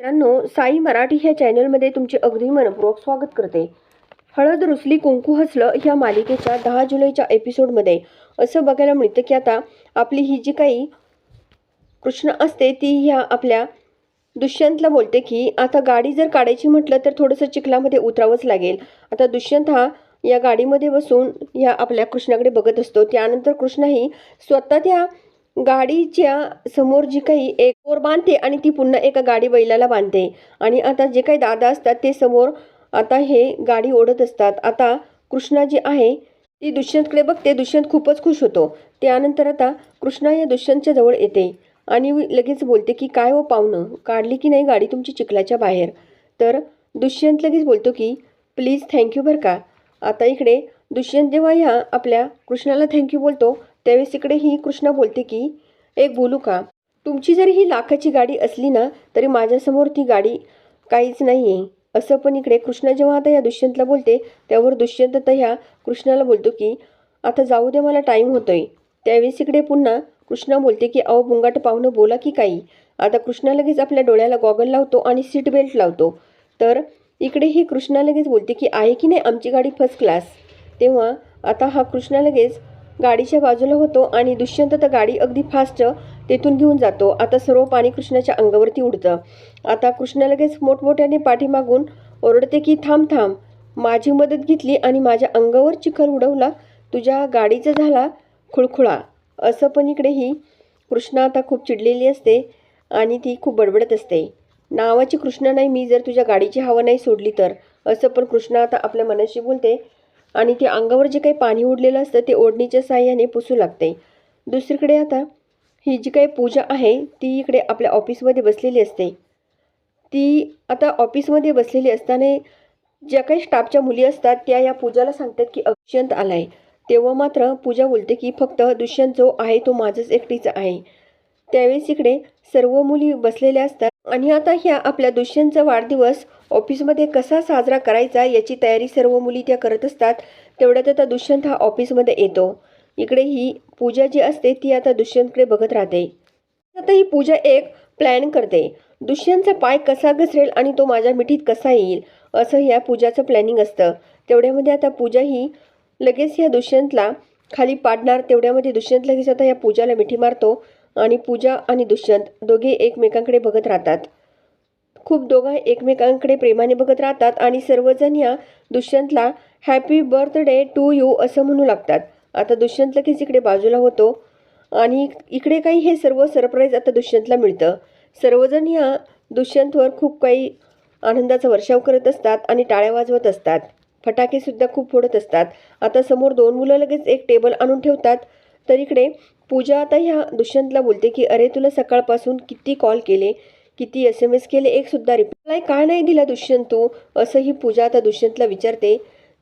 मित्रांनो साई मराठी ह्या चॅनलमध्ये तुमचे अगदी मनपूर्वक स्वागत करते. हळद रुसली कुंकू हसलं ह्या मालिकेच्या दहा जुलैच्या एपिसोडमध्ये असं बघायला मिळतं की आता आपली ही जी काही कृष्ण असते ती ह्या आपल्या दुष्यंतला बोलते की आता गाडी जर काढायची म्हटलं तर थोडंसं चिखलामध्ये उतरावंच लागेल. आता दुष्यंत हा या गाडीमध्ये बसून ह्या आपल्या कृष्णाकडे बघत असतो. त्यानंतर कृष्णही स्वतः त्या गाडीच्या समोर जी काही एक ओर बांधते आणि ती पुन्हा एका गाडी बैलाला बांधते. आणि आता जे काही दादा असतात ते समोर आता हे गाडी ओढत असतात. आता कृष्णा जी आहे ती दुष्यंतकडे बघते. दुष्यंत खूपच खुश होतो. त्यानंतर आता कृष्णा या दुष्यंतच्या जवळ येते आणि लगेच बोलते की काय हो पाहुणं? काढली की नाही गाडी तुमची चिखलाच्या बाहेर? तर दुष्यंत लगेच बोलतो की प्लीज थँक्यू बरं का. आता इकडे दुष्यंत जेव्हा ह्या आपल्या कृष्णाला थँक्यू बोलतो त्यावेळेस इकडे ही कृष्णा बोलते की एक बोलू का तुमची जरी ही लाखाची गाडी असली ना तरी माझ्यासमोर ती गाडी काहीच नाही आहे असं पण इकडे कृष्णा जेव्हा आता या दुष्यंतला बोलते त्यावर दुष्यंत तर ह्या कृष्णाला बोलतो की आता जाऊ दे मला टाईम होतोय. त्यावेळेस इकडे पुन्हा कृष्णा बोलते की अहो बुंगाट पाहुणं बोला की काही. आता कृष्णा लगेच आपल्या डोळ्याला गॉगल लावतो आणि सीट बेल्ट लावतो. तर इकडे ही कृष्णा लगेच बोलते की आहे की नाही आमची गाडी फर्स्ट क्लास तेव्हा आता हा कृष्णा लगेच गाडीच्या बाजूला होतो आणि दुष्यंत तर गाडी अगदी फास्ट तेथून घेऊन जातो. आता सर्व पाणी कृष्णाच्या अंगावरती उडतं. आता कृष्णा लगेच मोठमोठ्याने पाठीमागून ओरडते की थांब थांब. माझी मदत घेतली आणि माझ्या अंगावर चिखल उडवला. तुझ्या गाडीचा झाला खुळखुळा. असं पण इकडेही कृष्णा आता खूप चिडलेली असते आणि ती खूप बडबडत असते. नावाची कृष्णा नाही मी जर तुझ्या गाडीची हवा नाही सोडली तर. असं पण कृष्णा आता आपल्या मनाशी बोलते. आणि ते अंगावर जे काही पाणी उडलेलं असतं ते ओढणीच्या साह्याने पुसू लागते. दुसरीकडे आता ही जी काही पूजा आहे ती इकडे आपल्या ऑफिसमध्ये बसलेली असते. ती आता ऑफिसमध्ये बसलेली असताना ज्या काही स्टाफच्या मुली असतात त्या या पूजाला सांगतात की दुष्यंत आलाय. तेव्हा मात्र पूजा बोलते की फक्त दुष्यंत जो आहे तो माझंच एकटीचा आहे. त्यावेळेस इकडे सर्व मुली बसलेल्या असतात. आणि आता ह्या आपल्या दुष्यंतचा वाढदिवस ऑफिसमध्ये कसा साजरा करायचा याची तयारी सर्व मुली त्या करत असतात तेवढ्यात आता दुष्यंत हा ऑफिसमध्ये येतो. इकडे ही पूजा जी असते ती आता दुष्यंतकडे बघत राहते. आता ही पूजा एक प्लॅन करते. दुष्यंतचा पाय कसा घसरेल आणि तो माझ्या मिठीत कसा येईल असं ह्या पूजाचं प्लॅनिंग असतं. तेवढ्यामध्ये आता पूजा ही लगेच ह्या दुष्यंतला खाली पाडणार तेवढ्यामध्ये दुष्यंत लगेच आता या पूजाला मिठी मारतो. आणि पूजा आणि दुष्यंत दोघे एकमेकांकडे बघत राहतात. खूप दोघं एकमेकांकडे प्रेमाने बघत राहतात आणि सर्वजण या दुष्यंतला हॅपी बर्थडे टू यू असं म्हणू लागतात. आता दुष्यंत लगेच इकडे बाजूला होतो आणि इकडे काही हे सर्व सरप्राईज आता दुष्यंतला मिळतं. सर्वजण ह्या दुष्यंतवर खूप काही आनंदाचा वर्षाव करत असतात आणि टाळ्या वाजवत असतात. फटाकेसुद्धा खूप फोडत असतात. आता समोर दोन मुलं लगेच एक टेबल आणून ठेवतात. तर इकडे पूजा आता ह्या दुष्यंतला बोलते की अरे तुला सकाळपासून किती कॉल केले किती एस एम एस केले एकसुद्धा रिप्लाय का नाही दिला दुष्यंत तू असं ही पूजा आता दुष्यंतला विचारते.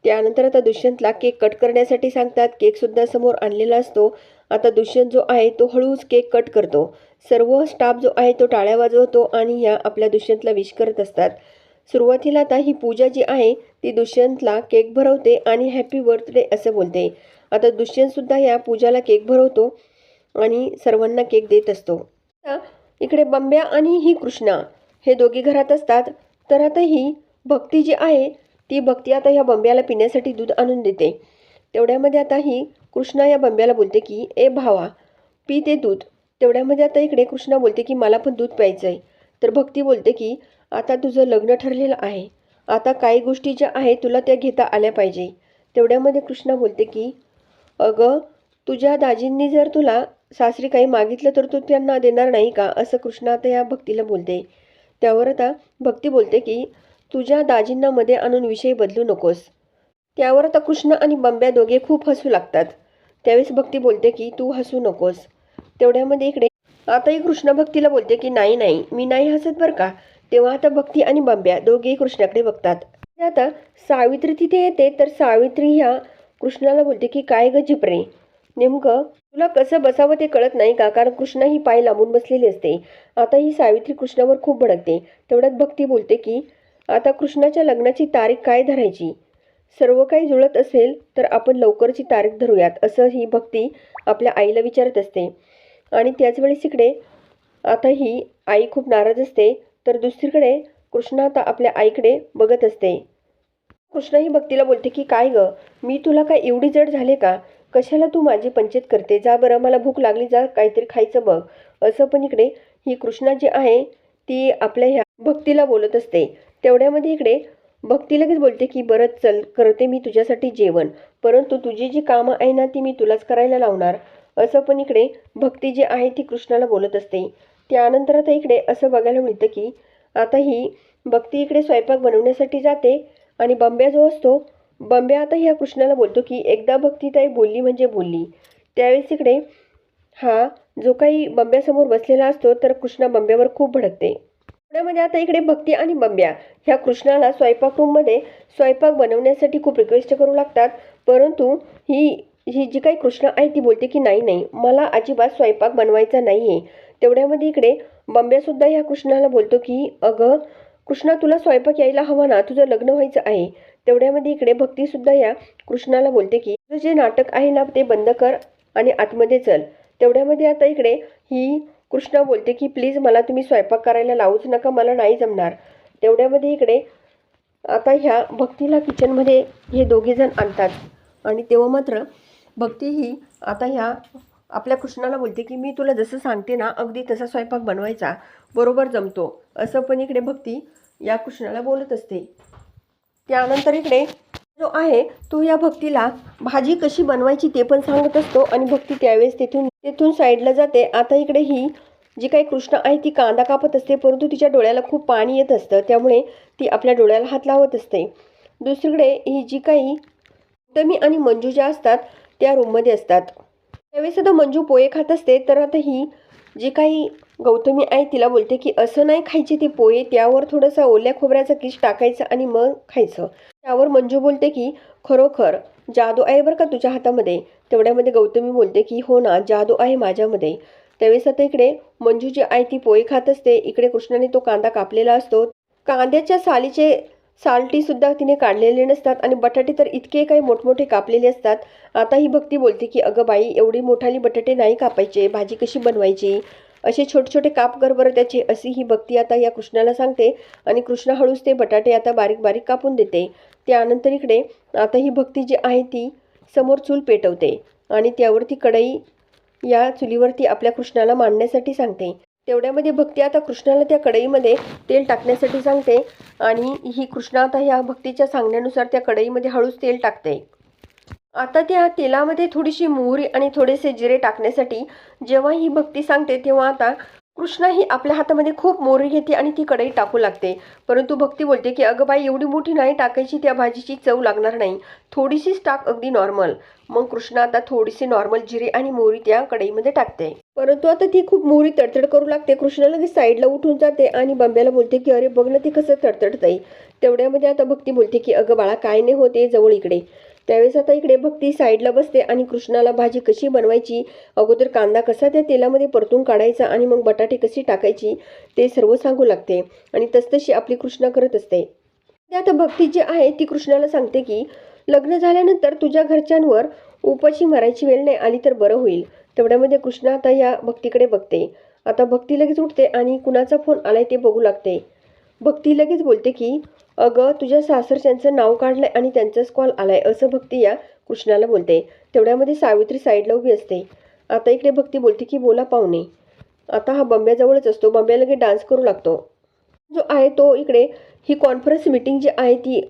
त्यानंतर आता दुष्यंतला केक कट करण्यासाठी सांगतात. केकसुद्धा समोर आणलेला असतो. आता दुष्यंत जो आहे तो हळूच केक कट करतो. सर्व स्टाफ जो आहे तो टाळ्या वाजवतो आणि ह्या आपल्या दुष्यंतला विश करत असतात. सुरुवातीला आता ही पूजा जी आहे ती दुष्यंतला केक भरवते आणि हॅपी बर्थडे असं बोलते. आता दुष्यंतसुद्धा या पूजाला केक भरवतो आणि सर्वांना केक देत असतो. इकडे बंब्या आणि ही कृष्णा हे दोघी घरात असतात. तर आता ही भक्ती जी आहे ती भक्ती आता ह्या बंब्याला पिण्यासाठी दूध आणून देते. तेवढ्यामध्ये आता ही कृष्णा या बंब्याला बोलते की ए भावा पी ते दूध. तेवढ्यामध्ये आता इकडे कृष्णा बोलते की मला पण दूध प्यायचं आहे तर भक्ती बोलते की आता तुझं लग्न ठरलेलं आहे. आता काही गोष्टी ज्या आहेत तुला त्या घेता आल्या पाहिजे. तेवढ्यामध्ये कृष्णा बोलते की अगं तुझ्या दाजींनी जर तुला सासरी काही मागितलं तर तू त्यांना देणार नाही का? असं कृष्णा आता या भक्तीला बोलते. त्यावर आता भक्ती बोलते की तुझ्या दाजींना मध्ये आणून विषय बदलू नकोस. त्यावर आता कृष्ण आणि बंब्या दोघे खूप हसू लागतात. त्यावेळेस भक्ती बोलते की तू हसू नकोस. तेवढ्यामध्ये इकडे आताही कृष्ण भक्तीला बोलते की नाही नाही मी नाही हसत बरं का? तेव्हा आता भक्ती आणि बंब्या दोघेही कृष्णाकडे बघतात. आता सावित्री तिथे येते तर सावित्री ह्या कृष्णाला बोलते की काय ग जिपरे नेमकं तुला कसं बसावं ते कळत नाही का? कारण कृष्णा ही पाय लांबून बसलेली असते. आता ही सावित्री कृष्णावर खूप भडकते. तेवढ्यात भक्ती बोलते की आता कृष्णाच्या लग्नाची तारीख काय धरायची? सर्व काही जुळत असेल तर आपण लवकरची तारीख धरूयात असं ही भक्ती आपल्या आईला विचारत असते. आणि त्याचवेळेस इकडे आता ही आई खूप नाराज असते. तर दुसरीकडे कृष्णा आता आपल्या आईकडे बघत असते. कृष्णा ही भक्तीला बोलते की काय ग? मी तुला काय एवढी जड झाले का? कशाला तू माझी पंचायत करते? जा बरं मला भूक लागली जा काहीतरी खायचं बघ. असं पण इकडे ही कृष्णा जी आहे ती आपल्या ह्या भक्तीला बोलत असते. तेवढ्यामध्ये इकडे भक्ती लगेच बोलते की बरं चल करते मी तुझ्यासाठी जेवण. परंतु तुझी जी कामं आहे ना ती मी तुलाच करायला लावणार. असं पण इकडे भक्ती जी आहे ती कृष्णाला बोलत असते. त्यानंतर आता इकडे असं बघायला मिळतं की आता ही भक्ती इकडे स्वयंपाक बनवण्यासाठी जाते. आणि बंब्या जो असतो बंब्या आता ह्या कृष्णाला बोलतो की एकदा भक्तीताई बोलली म्हणजे बोलली. त्यावेळेस इकडे हा जो काही बंब्यासमोर बसलेला असतो तर कृष्णा बंब्यावर खूप भडकते. पुण्यामध्ये आता इकडे भक्ती आणि बंब्या ह्या कृष्णाला स्वयंपाक रूममध्ये स्वयंपाक बनवण्यासाठी खूप रिक्वेस्ट करू लागतात. परंतु ही ही जी काही कृष्णा आहे ती बोलते की नाही नाही मला अजिबात स्वयंपाक बनवायचा नाही आहे तेवढ्यामध्ये इकडे बंब्यासुद्धा ह्या कृष्णाला बोलतो की अगं कृष्णा तुला स्वयंपाक यायला हवा ना? तुझं लग्न व्हायचं आहे. तेवढ्यामध्ये इकडे भक्तीसुद्धा या कृष्णाला बोलते की तुझं जे नाटक आहे ना ते बंद कर आणि आतमध्ये चल. तेवढ्यामध्ये आता इकडे ही कृष्णा बोलते की प्लीज मला तुम्ही स्वयंपाक करायला लावूच नका मला नाही जमणार. तेवढ्यामध्ये इकडे आता ह्या भक्तीला किचनमध्ये हे दोघेजण आणतात. आणि तेव्हा मात्र भक्ती ही आता ह्या आपल्या कृष्णाला बोलते की मी तुला जसं सांगते ना अगदी तसा स्वयंपाक बनवायचा. बरोबर जमतो. असं पण इकडे भक्ती या कृष्णाला बोलत असते. त्यानंतर इकडे जो आहे तो या भक्तीला भाजी कशी बनवायची ते पण सांगत असतो आणि भक्ती त्यावेळेस तिथून तिथून साईडला जाते. आता इकडे ही जी काही कृष्ण आहे ती कांदा कापत असते परंतु तिच्या डोळ्याला खूप पाणी येत असतं. त्यामुळे ती आपल्या डोळ्याला हात लावत असते. दुसरीकडे ही जी काही गौतमी आणि मंजू ज्या असतात त्या रूममध्ये असतात. त्यावेळेस मंजू पोहे खात असते. तर आता ही जी काही गौतमी आहे तिला बोलते की असं नाही खायचे ते पोहे त्यावर थोडंसं ओल्या खोबऱ्याचा किस टाकायचं आणि मग खायचं. त्यावर मंजू बोलते की खरोखर जादू आहे बरं का तुझ्या हातामध्ये? तेवढ्यामध्ये गौतमी बोलते की हो ना जादू आहे माझ्यामध्ये. त्यावेळेस आता इकडे मंजू जी आहे ती पोहे खात असते. इकडे कृष्णाने तो कांदा कापलेला असतो. कांद्याच्या सालीचे सालटीसुद्धा तिने काढलेले नसतात आणि बटाटे तर इतके काही मोठमोठे कापलेले असतात. आता ही भक्ती बोलते की अगं बाई एवढी मोठाली बटाटे नाही कापायचे भाजी कशी बनवायची? असे छोटे छोटे काप कर बरं त्याचे अशी ही भक्ती आता या कृष्णाला सांगते आणि कृष्ण हळूच ते बटाटे आता बारीक बारीक कापून देते. त्यानंतर इकडे आता ही भक्ती जी आहे ती समोर चूल पेटवते आणि त्यावरती कढई या चुलीवरती आपल्या कृष्णाला मांडण्यासाठी सांगते. तेवढ्यामध्ये भक्ती. आता कृष्णाला त्या कढईमध्ये तेल टाकण्यासाठी सांगते. आणि ही कृष्णा आता ह्या भक्तीच्या सांगण्यानुसार त्या कढईमध्ये हळूच तेल टाकते. आता त्या तेलामध्ये थोडीशी मोहरी आणि थोडेसे जिरे टाकण्यासाठी जेव्हा ही भक्ती सांगते तेव्हा आता कृष्णा ही आपल्या हातामध्ये खूप मोहरी घेते आणि ती कढई टाकू लागते. परंतु भक्ती बोलते की अगं बाई एवढी मोठी नाही टाकायची त्या भाजीची चव लागणार नाही. थोडीशीच टाक अगदी नॉर्मल मग कृष्णा आता थोडीशी नॉर्मल जिरे आणि मोहरी त्या कढईमध्ये टाकते. परंतु आता ती खूप मोरी तडतड करू लागते. कृष्णा लगेच साईडला उठून जाते आणि बंब्याला बोलते की अरे बघ ना ती कसं तडतडतंय तेवढ्यामध्ये आता भक्ती बोलते की अगं बाळा काय नाही होते जवळ इकडे. त्यावेळेस आता इकडे भक्ती साईडला बसते आणि कृष्णाला भाजी कशी बनवायची? अगोदर कांदा कसा त्या तेलामध्ये परतून काढायचा आणि मग बटाटे कशी टाकायची ते सर्व सांगू लागते. आणि तसतशी आपली कृष्णा करत असते. आता भक्ती जी आहे ती कृष्णाला सांगते की लग्न झाल्यानंतर तुझ्या घरच्यांवर उपाशी मारायची वेळ नाही आली तर बरं होईल. तेवढ्यामध्ये कृष्णा आता या भक्तीकडे बघते. आता भक्ती लगेच उठते आणि कुणाचा फोन आलाय ते बघू लागते. भक्ती लगेच बोलते की अगं तुझ्या सासरच्यांचं नाव काढलंय आणि त्यांचाच कॉल आलाय असं भक्ती या कृष्णाला बोलते. तेवढ्यामध्ये सावित्री साईडला उभी असते. आता इकडे भक्ती बोलते की बोला पाहुणे. आता हा बंब्याजवळच असतो. बंब्या लगेच डान्स करू लागतो. जो आहे तो इकडे ही कॉन्फरन्स मीटिंग जी आहे ती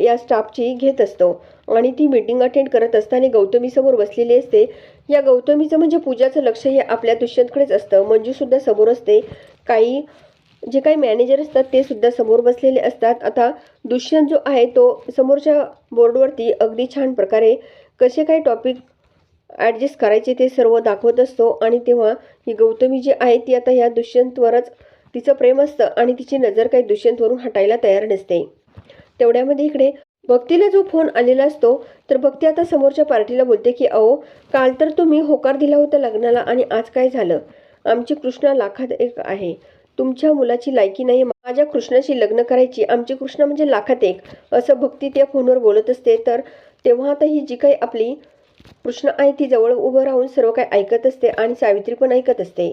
या स्टाफची घेत असतो. आणि ती मीटिंग अटेंड करत असताना गौतमीसमोर बसलेली असते. या गौतमीचं म्हणजे पूजाचं लक्ष हे आपल्या दुष्यंतकडेच असतं. मंजूसुद्धा समोर असते. काही जे काही मॅनेजर असतात ते सुद्धा समोर बसलेले असतात. आता दुष्यंत जो आहे तो समोरच्या बोर्डवरती अगदी छान प्रकारे कसे काही टॉपिक ॲडजस्ट करायचे ते सर्व दाखवत असतो. आणि तेव्हा ही गौतमी जी आहे ती आता ह्या दुष्यंतवरच तिचं प्रेम असतं आणि तिची नजर काही दुष्यंतवरून हटायला तयार नसते. तेवढ्यामध्ये इकडे भक्तीला जो फोन आलेला असतो तर भक्ती आता समोरच्या पार्टीला बोलते की अहो काल तर तुम्ही होकार दिला होता लग्नाला आणि आज काय झालं? आमची कृष्णा लाखात एक आहे. तुमच्या मुलाची लायकी नाही माझ्या कृष्णाशी लग्न करायची. आमची कृष्णा म्हणजे लाखात एक. असं भक्ती त्या फोनवर बोलत असते. तर तेव्हा आता ही जी काही आपली कृष्ण आहे ती जवळ उभं राहून सर्व काही ऐकत असते आणि सावित्री पण ऐकत असते.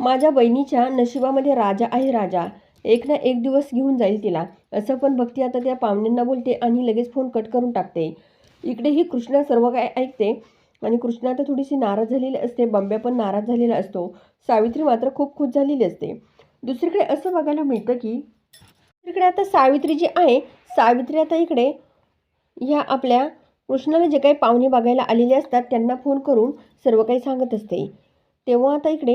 माझ्या बहिणीच्या नशिबामध्ये राजा आहे राजा. एक ना एक दिवस घेऊन जाईल तिला. असं पण भक्ती आता त्या पाहुण्यांना बोलते आणि लगेच फोन कट करून टाकते. इकडे ही कृष्णा सर्व काय ऐकते. आणि कृष्णा आता थोडीशी नाराज झालेली असते. बंब्या पण नाराज झालेला असतो. सावित्री मात्र खूप खुश झालेली असते. दुसरीकडे असं बघायला मिळतं की दुसरीकडे आता सावित्री जी आहे सावित्री आता इकडे ह्या आपल्या कृष्णाला जे काही पाहुणे बघायला आलेले असतात त्यांना फोन करून सर्व काही सांगत असते. तेव्हा आता इकडे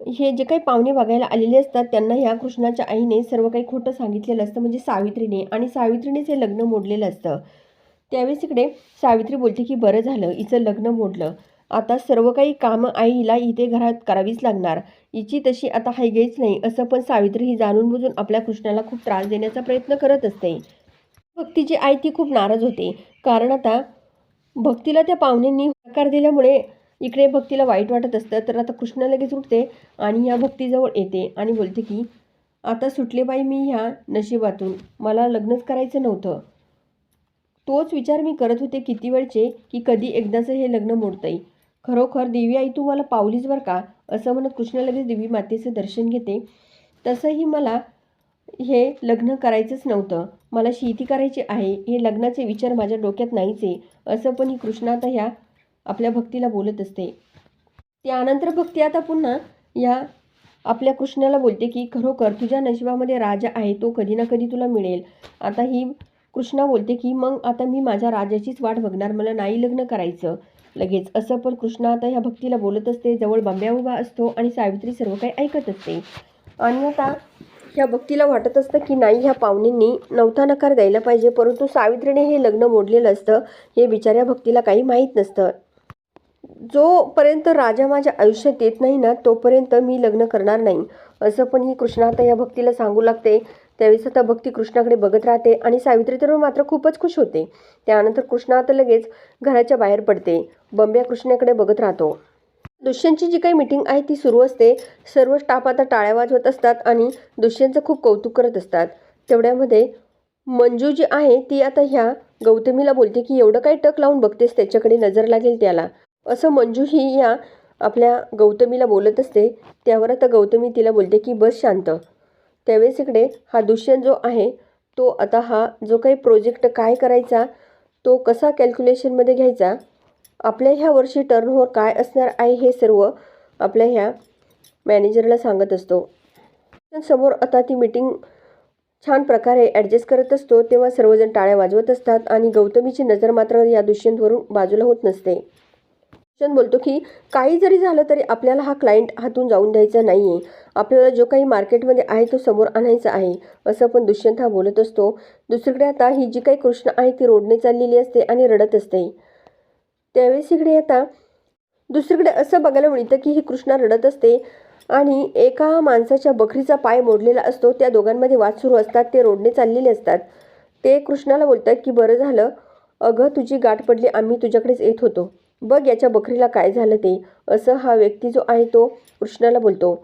हे जे काही पाहुणे बघायला आलेले असतात त्यांना ह्या कृष्णाच्या आईने सर्व काही खोटं सांगितलेलं असतं म्हणजे सावित्रीने. आणि सावित्रीनेच हे लग्न मोडलेलं असतं. त्यावेळेस इकडे सावित्री बोलते की बरं झालं हिचं लग्न मोडलं. आता सर्व काही कामं आईला इथे घरात करावीच लागणार. हिची तशी आता हायगेच नाही असं पण सावित्री ही जाणून बुजून आपल्या कृष्णाला खूप त्रास देण्याचा प्रयत्न करत असते. भक्तीची आई ती खूप नाराज होते. कारण आता भक्तीला त्या पाहुण्यांनी होकार दिल्यामुळे इकडे भक्तीला वाईट वाटत असतं तर आता कृष्ण लगेच उठते आणि ह्या भक्तीजवळ येते आणि बोलते की आता सुटले बाई मी ह्या नशिबातून मला लग्नच करायचं नव्हतं. तोच विचार मी करत होते किती वेळचे की कधी एकदाचं हे लग्न मोडतंय. खरोखर देवी आई तू मला पावलीच बरं का? असं म्हणत कृष्ण लगेच देवी मातेचं दर्शन घेते. तसंही मला हे लग्न करायचंच नव्हतं. मला शेती करायची आहे हे लग्नाचे विचार माझ्या डोक्यात नाहीच आहे असं पण ही कृष्णा आता ह्या आपल्या भक्तीला बोलत असते. त्यानंतर भक्ती आता पुन्हा या आपल्या कृष्णाला बोलते की खरोखर तुझ्या नशिबामध्ये राजा आहे तो कधी ना कधी तुला मिळेल. आता ही कृष्णा बोलते की मग आता मी माझ्या राजाचीच वाट बघणार मला नाही लग्न करायचं. लगेच. असं पण कृष्णा आता ह्या भक्तीला बोलत असते जवळ बांब्या उभा असतो आणि सावित्री सर्व काही ऐकत असते. आणि आता ह्या भक्तीला वाटत असतं की नाही ह्या पाहुण्यांनी नवथा नकार द्यायला पाहिजे परंतु सावित्रीने हे लग्न मोडलेलं असतं. हे बिचाऱ्या भक्तीला काही माहीत नसतं. जोपर्यंत राजा माझ्या आयुष्यात येत नाही ना तोपर्यंत मी लग्न करणार नाही. असं पण ही कृष्णा आता या भक्तीला सांगू लागते. त्यावेळेस आता भक्ती कृष्णाकडे बघत राहते आणि सावित्री तर मात्र खूपच खुश होते. त्यानंतर कृष्णा आता लगेच घराच्या बाहेर पडते. बंब्या कृष्णाकडे बघत राहतो. दुष्यंतची जी काही मीटिंग आहे ती सुरू असते. सर्व स्टाफ आता टाळ्या वाजवत असतात आणि दुष्यंतचं खूप कौतुक करत असतात. तेवढ्यामध्ये मंजू जी आहे ती आता ह्या गौतमीला बोलते की एवढं काय टक लावून बघतेस? त्याच्याकडे नजर लागेल त्याला. असं मंजू ही या आपल्या गौतमीला बोलत असते. त्यावर आता गौतमी तिला बोलते की बस शांत. त्यावेळेस इकडे हा दुष्यंत जो आहे तो आता हा जो काही प्रोजेक्ट काय करायचा तो कसा कॅल्क्युलेशनमध्ये घ्यायचा आपल्या ह्या वर्षी टर्नओव्हर काय असणार आहे हे सर्व आपल्या ह्या मॅनेजरला सांगत असतो. समोर आता ती मीटिंग छान प्रकारे ॲडजस्ट करत असतो तेव्हा सर्वजण टाळ्या वाजवत असतात आणि गौतमीची नजर मात्र या दुष्यंतवरून बाजूला होत नसते. दुष्यंत बोलतो की काही जरी झालं तरी आपल्याला हा क्लायंट हातून जाऊन द्यायचा नाही आहे आपल्याला जो काही मार्केटमध्ये आहे तो समोर आणायचा आहे. असं पण दुष्यंत हा बोलत असतो. दुसरीकडे आता ही जी काही कृष्ण आहे ती रोडने चाललेली असते आणि रडत असते. त्यावेळेस इकडे आता दुसरीकडे असं बघायला मिळतं की ही कृष्णा रडत असते आणि एका माणसाच्या बकरीचा पाय मोडलेला असतो. त्या दोघांमध्ये वाद सुरू असतात. ते रोडने चाललेले असतात. ते कृष्णाला बोलतात की बरं झालं. अगं तुझी गाठ पडली. आम्ही तुझ्याकडेच येत होतो. बघ याच्या बकरीला काय झालं ते. असं हा व्यक्ती जो आहे तो कृष्णाला बोलतो.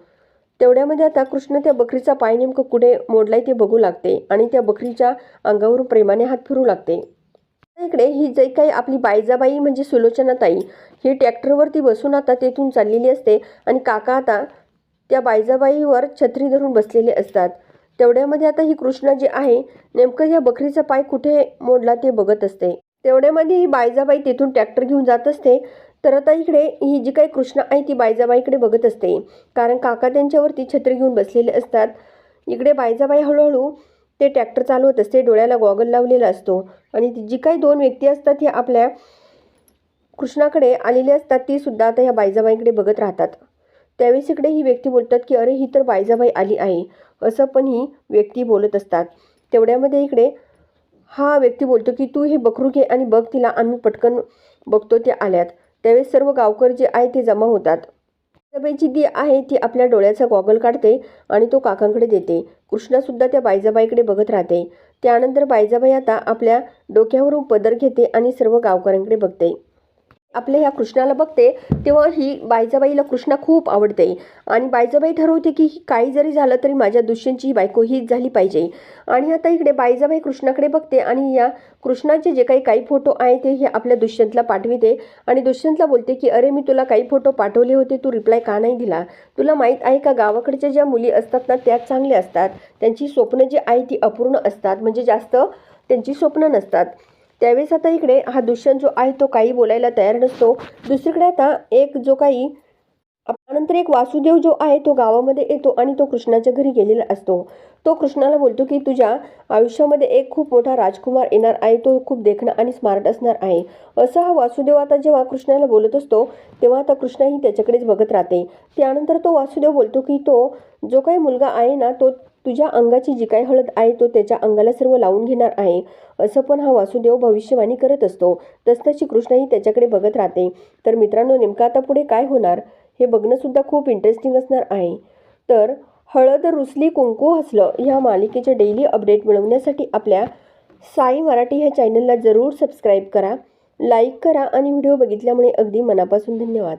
तेवढ्यामध्ये आता कृष्ण त्या बकरीचा पाय नेमकं कुठे मोडलाय ते बघू लागते आणि त्या बकरीच्या अंगावरून प्रेमाने हात फिरू लागते. इकडे ही जे काही आपली बायजाबाई म्हणजे सुलोचनाताई ही ट्रॅक्टरवरती बसून आता तेथून चाललेली असते आणि काका आता त्या बायजाबाईवर छत्री धरून बसलेले असतात. तेवढ्यामध्ये आता ही कृष्णा जी आहे नेमकं या बकरीचा पाय कुठे मोडला ते बघत असते. तेवढ्यामध्ये म्हणजे ही बायजाबाई तिथून ट्रॅक्टर घेऊन जात असते. तर आता इकडे ही जी काही कृष्णा आहे ती बायजाबाईकडे बघत असते. कारण काका त्यांच्यावरती छत्री घेऊन बसलेले असतात. इकडे बायजाबाई हळूहळू ते ट्रॅक्टर चालवत असते डोळ्याला गॉगल लावलेला असतो. आणि ती जी काही दोन व्यक्ती असतात ह्या आपल्या कृष्णाकडे आलेली असतात ती सुद्धा आता ह्या बायजाबाईकडे बघत राहतात. त्यावेळेस इकडे ही व्यक्ती बोलतात की अरे ही तर बायजाबाई आली आहे. असं पण ही व्यक्ती बोलत असतात. तेवढ्यामध्ये इकडे हा व्यक्ती बोलतो की तू हे बकरू घे आणि बघ तिला आम्ही पटकन बघतो ते आल्यात. त्यावेळेस सर्व गावकर जे आहे ते जमा होतात. बायजाबाईची ती आहे ती आपल्या डोळ्याचा गॉगल काढते आणि तो काकांकडे देते. कृष्णासुद्धा त्या बायजाबाईकडे बघत राहते. त्यानंतर बायजाबाई आता आपल्या डोक्यावरून पदर घेते आणि सर्व गावकऱ्यांकडे बघते. आपल्या ह्या कृष्णाला बघते तेव्हा ही बायजाबाईला कृष्णा खूप आवडते. आणि बायजाबाई ठरवते की ही काही जरी झालं तरी माझ्या दुष्यंतची ही बायको हीच झाली पाहिजे. आणि आता इकडे बायजाबाई कृष्णाकडे बघते आणि या कृष्णाचे जे काही काही फोटो आहे ते हे आपल्या दुष्यंतला पाठविते. आणि दुष्यंतला बोलते की अरे मी तुला काही फोटो पाठवले होते तू रिप्लाय का नाही दिला? तुला माहीत आहे का गावाकडच्या ज्या मुली असतात ना त्या चांगल्या असतात. त्यांची स्वप्न जी आहे ती अपूर्ण असतात. म्हणजे जास्त त्यांची स्वप्न नसतात. त्यावेळेस आता इकडे हा दुष्यंत जो आहे तो काही बोलायला तयार नसतो. दुसरीकडे आता एक जो काही नंतर एक वासुदेव जो आहे तो गावामध्ये येतो आणि तो कृष्णाच्या घरी गेलेला असतो. तो कृष्णाला बोलतो की तुझ्या आयुष्यामध्ये एक खूप मोठा राजकुमार येणार आहे. तो खूप देखणं आणि स्मार्ट असणार आहे. असा हा वासुदेव आता जेव्हा कृष्णाला बोलत असतो तेव्हा आता कृष्णाही त्याच्याकडेच बघत राहते. त्यानंतर तो वासुदेव बोलतो की तो जो काही मुलगा आहे ना तो तुझ्या अंगाची जी काही हळद आहे तो त्याच्या अंगाला सर्व लावून घेणार आहे. असं पण हा वासुदेव भविष्यवाणी करत असतो. तसतशी कृष्णही त्याच्याकडे बघत राहते. तर मित्रांनो नेमकं आता पुढे काय होणार हे बघणंसुद्धा खूप इंटरेस्टिंग असणार आहे. तर हळद रुसली कुंकू हसलं ह्या मालिकेचे डेली अपडेट मिळवण्यासाठी आपल्या साई मराठी ह्या चॅनलला जरूर सबस्क्राईब करा लाईक करा आणि व्हिडिओ बघितल्यामुळे अगदी मनापासून धन्यवाद.